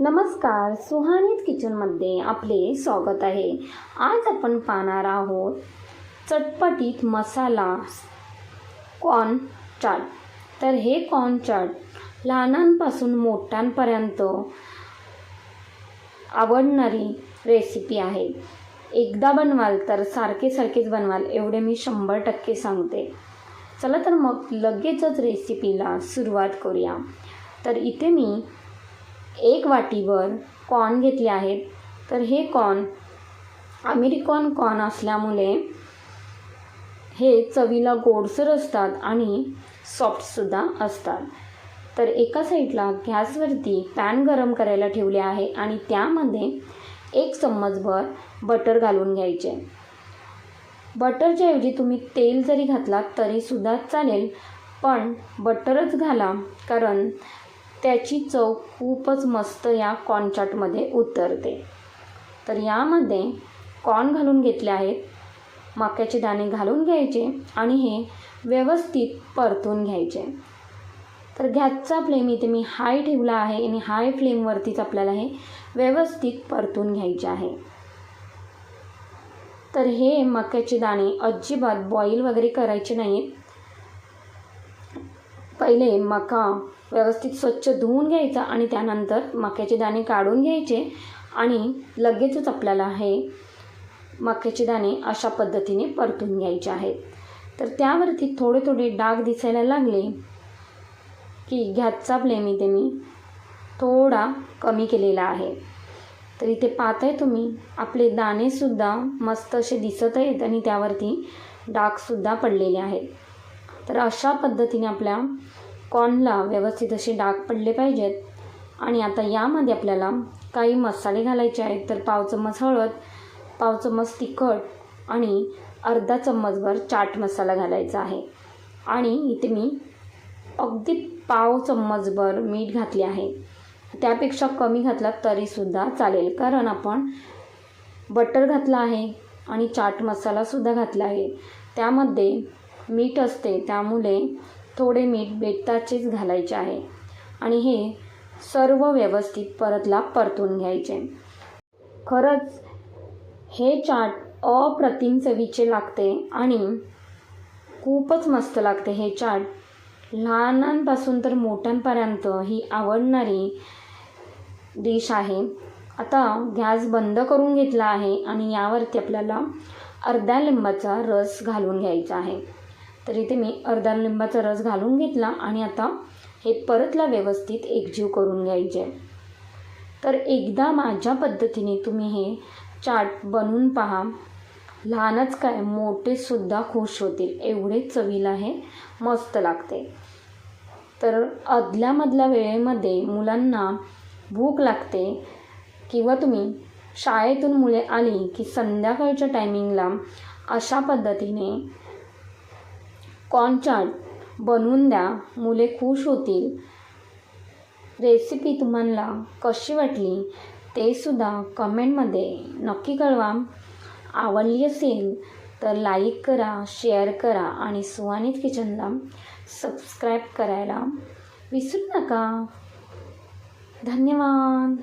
नमस्कार सुहानीत किचनमध्ये आपले स्वागत आहे. आज आपण पाहणार आहोत चटपटीत मसाला कॉर्न चाट. तर हे कॉर्न चाट लहानांपासून मोठ्यांपर्यंत आवडणारी रेसिपी आहे. एकदा बनवाल तर सारखे सारखेच बनवाल एवढे मी शंभर टक्के सांगते. चला तर मग लगेचच रेसिपीला सुरुवात करूया. तर इथे मी एक वाटीवर कॉर्न घेतले आहेत. तर हे कॉर्न अमेरिकन कॉर्न असल्यामुळे हे चवीला गोडसर असतात आणि सॉफ्टसुद्धा असतात. तर एका साईडला गॅसवरती पॅन गरम करायला ठेवले आहे आणि त्यामध्ये एक चम्मचभर बटर घालून घ्यायचे. बटरच्या ऐवजी तुम्ही तेल जरी घातलात तरीसुद्धा चालेल पण बटरच घाला कारण त्याची चव खूपच मस्त या कॉर्नचाटमध्ये उतरते. तर यामध्ये कॉर्न घालून घेतले आहेत. मक्याचे दाणे घालून घ्यायचे आणि हे व्यवस्थित परतून घ्यायचे. तर गॅसचा फ्लेम इथे मी हाय ठेवला आहे आणि हाय फ्लेमवरतीच आपल्याला हे व्यवस्थित परतून घ्यायचे आहे. तर हे मक्याचे दाणे अजिबात बॉईल वगैरे करायचे नाहीत. पहिले मका व्यवस्थित स्वच्छ धुवून घ्यायचा आणि त्यानंतर मक्याचे दाणे काढून घ्यायचे आणि लगेचच आपल्याला हे मक्याचे दाणे अशा पद्धतीने परतून घ्यायचे आहेत. तर त्यावरती थोडे थोडे डाग दिसायला लागले की गॅसचा फ्लेम इथे मी थोडा कमी केलेला आहे. तर इथे पाहताय तुम्ही आपले दाणेसुद्धा मस्त असे दिसत आहेत आणि त्यावरती डागसुद्धा पडलेले आहेत. तर अशा पद्धतीने आपल्या कॉर्नला व्यवस्थित असे डाग पडले पाहिजेत. आणि आता यामध्ये आपल्याला काही मसाले घालायचे आहेत. तर पाव चम्मच हळद पाव चम्मच तिखट आणि अर्धा चम्मचभर चाट मसाला घालायचा आहे. आणि इथे मी अगदी पाव चम्मचभर मीठ घातले आहे. त्यापेक्षा कमी घातला तरीसुद्धा चालेल. कारण आपण बटर घातलं आहे आणि चाट मसालासुद्धा घातला आहे. त्यामध्ये मीठ असते त्यामुळे थोडे मीठ बेताचेच घालायचे आहे. आणि हे सर्व व्यवस्थित परतला परतून घ्यायचे. खरंच हे चाट अप्रतिम चवीचे लागते आणि खूपच मस्त लागते हे चाट. लहानांपासून तर मोठ्यांपर्यंत ही आवडणारी डिश आहे. आता गॅस बंद करून घेतला आहे आणि यावरती आपल्याला अर्ध्या लिंबाचा रस घालून घ्यायचा आहे. तर इथे मी अर्धा लिंबाचा रस घालून घेतला आणि आता हे परतला व्यवस्थित एकजीव करून घ्यायचे. तर एकदा माझ्या पद्धतीने तुम्ही हे चाट बनवून पहा. लहानच काय मोठेसुद्धा खुश होतील. एवढे चवीला हे मस्त लागते. तर अदल्यामधल्या वेळेमध्ये मुलांना भूक लागते किंवा तुम्ही शाळेतून मुले आली की संध्याकाळच्या टायमिंगला अशा पद्धतीने कॉर्नचाट बनवून द्या. मुले खुश होतील. रेसिपी तुम्हाला कशी वाटली ते सुद्धा कमेंटमध्ये नक्की कळवा. आवडली असेल तर लाईक करा शेअर करा आणि सुहानित किचनला सबस्क्राईब करायला विसरू नका. धन्यवाद.